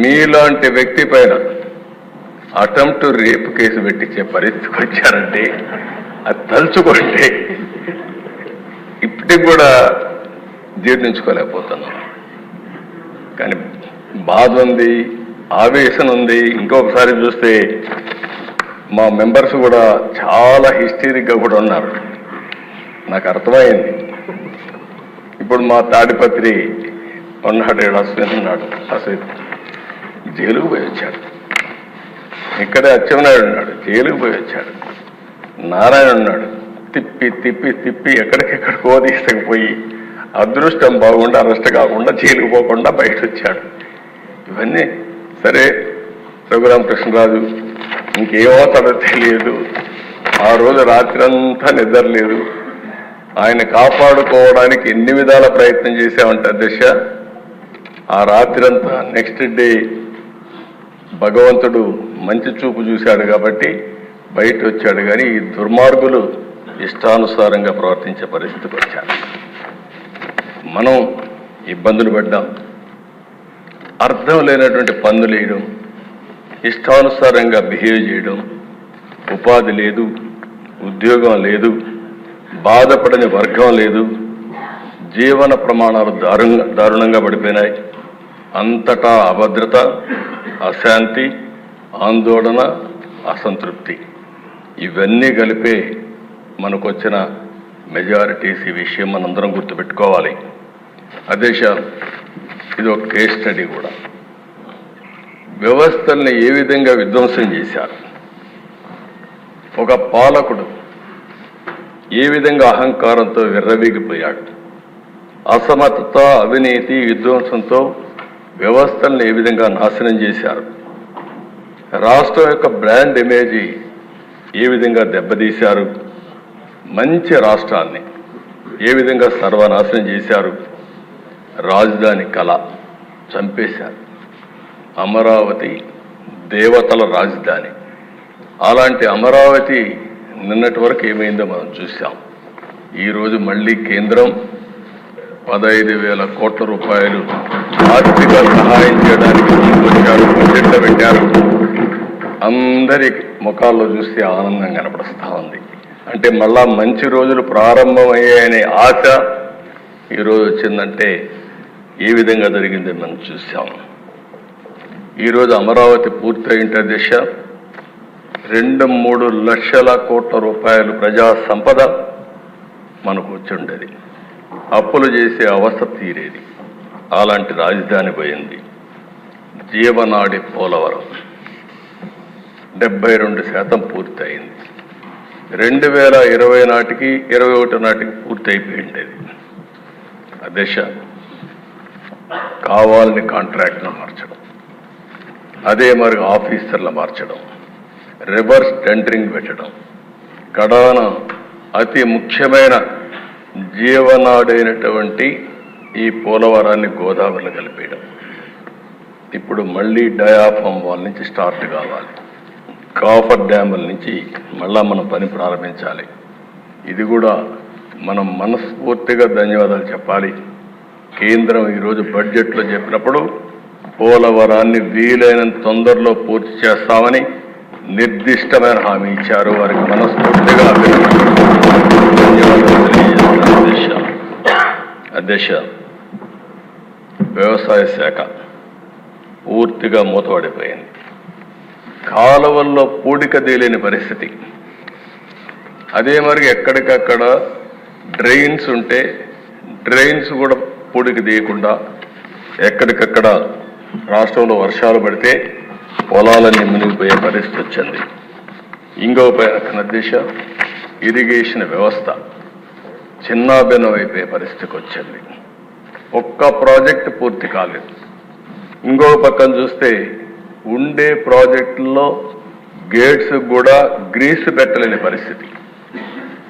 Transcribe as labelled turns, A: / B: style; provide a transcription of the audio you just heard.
A: మీలాంటి వ్యక్తి పైన అటెంప్ట్ రేప్ కేసు పెట్టించే పరిస్థితికి వచ్చారంటే అది తలుచుకుంటే ఇప్పటికి కూడా జీర్ణించుకోలేకపోతున్నాం. కానీ బాధ ఉంది ఆవేశం ఉంది. ఇంకొకసారి చూస్తే మా మెంబర్స్ కూడా చాలా హిస్టరిక్గా కూడా ఉన్నారు. నాకు అర్థమైంది. ఇప్పుడు మా తాడిపత్రి ఉన్నాడు ఈడ అశ్విన్ ఉన్నాడు అశ్విన్ జైలుకు పోయి వచ్చాడు. ఇక్కడే అచ్చెన్నాయుడు ఉన్నాడు? జైలుకు పోయి వచ్చాడు. నారాయణ ఉన్నాడు. తిప్పి తిప్పి తిప్పి ఎక్కడికెక్కడికో తీసుకుపోయి అదృష్టం బాగుండా అరెస్ట్ కాకుండా జైలుకు పోకుండా బయట వచ్చాడు ఇవన్నీ సరే రఘురామకృష్ణరాజు ఇంకేమవుతాడో తెలియదు. ఆ రోజు రాత్రి అంతా నిద్ర లేదు ఆయన కాపాడుకోవడానికి ఎన్ని విధాల ప్రయత్నం చేశామంటే అధ్యక్ష ఆ రాత్రంతా నెక్స్ట్ డే భగవంతుడు మంచి చూపు చూశాడు కాబట్టి బయట వచ్చాడు కానీ ఈ దుర్మార్గులు ఇష్టానుసారంగా ప్రవర్తించే పరిస్థితికి వచ్చారు. మనం ఇబ్బందులు పడ్డాం. అర్థం లేనటువంటి పనులు వేయడం ఇష్టానుసారంగా బిహేవ్ చేయడం ఉపాధి లేదు ఉద్యోగం లేదు బాధపడని వర్గం లేదు జీవన ప్రమాణాలు దారుణంగా దారుణంగా పడిపోయినాయి. అంతటా అభద్రత అశాంతి ఆందోళన అసంతృప్తి. ఇవన్నీ కలిపే మనకొచ్చిన మెజారిటీస్ ఈ విషయం మనందరం గుర్తుపెట్టుకోవాలి. అదే ఇది ఒక కేస్ స్టడీ కూడా. వ్యవస్థల్ని ఏ విధంగా విధ్వంసం చేశారు? ఒక పాలకుడు ఏ విధంగా అహంకారంతో విర్రవీగిపోయాడు? అసమర్థత అవినీతి విధ్వంసంతో వ్యవస్థలను ఏ విధంగా నాశనం చేశారు? రాష్ట్రం యొక్క బ్రాండ్ ఇమేజీ ఏ విధంగా దెబ్బతీశారు? మంచి రాష్ట్రాన్ని ఏ విధంగా సర్వనాశనం చేశారు? రాజధాని కళ చంపేశారు. అమరావతి దేవతల రాజధాని. అలాంటి అమరావతి నిన్నటి వరకు ఏమైందో మనం చూసాం ఈరోజు మళ్ళీ కేంద్రం పదహైదు వేల కోట్ల రూపాయలు ఆర్థిక సహాయం చేయడానికి ముందుకొచ్చారు బడ్జెట్లో పెట్టారు. అందరి ముఖాల్లో చూస్తే ఆనందం కనపడుస్తూ ఉంది. అంటే మళ్ళా మంచి రోజులు ప్రారంభమయ్యాయనే ఆశ ఈరోజు వచ్చిందంటే ఏ విధంగా జరిగింది మనం చూసాం. ఈరోజు అమరావతి పూర్తయింటే దిశ రెండు మూడు లక్షల కోట్ల రూపాయలు ప్రజా సంపద మనకు వచ్చుండేది అప్పులు చేసే అవస్థ తీరేది. అలాంటి రాజధాని పోయింది. జీవనాడి పోలవరం. డెబ్బై రెండు శాతం పూర్తయింది. రెండు వేల ఇరవై నాటికి ఇరవై ఒకటి నాటికి పూర్తయిపోయింది అది. ఆ దశ. కావాలని కాంట్రాక్ట్ను మార్చడం. అదే మరి ఆఫీసర్లు మార్చడం. రివర్స్ టెండరింగ్ పెట్టడం. కడాన అతి ముఖ్యమైన జీవనాడైనటువంటి ఈ పోలవరాన్ని గోదావరిలో కలిపేయడం. ఇప్పుడు మళ్ళీ డయాఫామ్ వాళ్ళ నుంచి స్టార్ట్ కావాలి. కాఫర్ డ్యాముల నుంచి మళ్ళా మనం పని ప్రారంభించాలి. ఇది కూడా మనం మనస్ఫూర్తిగా ధన్యవాదాలు చెప్పాలి. కేంద్రం ఈరోజు బడ్జెట్లో చెప్పినప్పుడు పోలవరాన్ని వీలైనంత తొందరలో పూర్తి చేస్తామని నిర్దిష్టమైన హామీ ఇచ్చారు. వారికి మనస్ఫూర్తిగా ధన్యవాదాలు అధ్యక్ష అధ్యక్ష. వ్యవసాయ శాఖ పూర్తిగా మూతపడిపోయింది. కాలువల్లో పూడిక తేలేని పరిస్థితి. అదే మరి ఎక్కడికక్కడ డ్రైన్స్ ఉంటే డ్రైన్స్ కూడా పూడిక తీయకుండా ఎక్కడికక్కడ రాష్ట్రంలో వర్షాలు పడితే పొలాలన్నీ మునిగిపోయే పరిస్థితి వచ్చింది. ఇంకో పైన దిశ ఇరిగేషన్ వ్యవస్థ చిన్నాభిన్నం అయిపోయే పరిస్థితికి వచ్చింది. ఒక్క ప్రాజెక్ట్ పూర్తి కాలేదు. ఇంకో పక్కన చూస్తే ఉండే ప్రాజెక్టుల్లో గేట్స్ కూడా గ్రీస్ పెట్టలేని పరిస్థితి.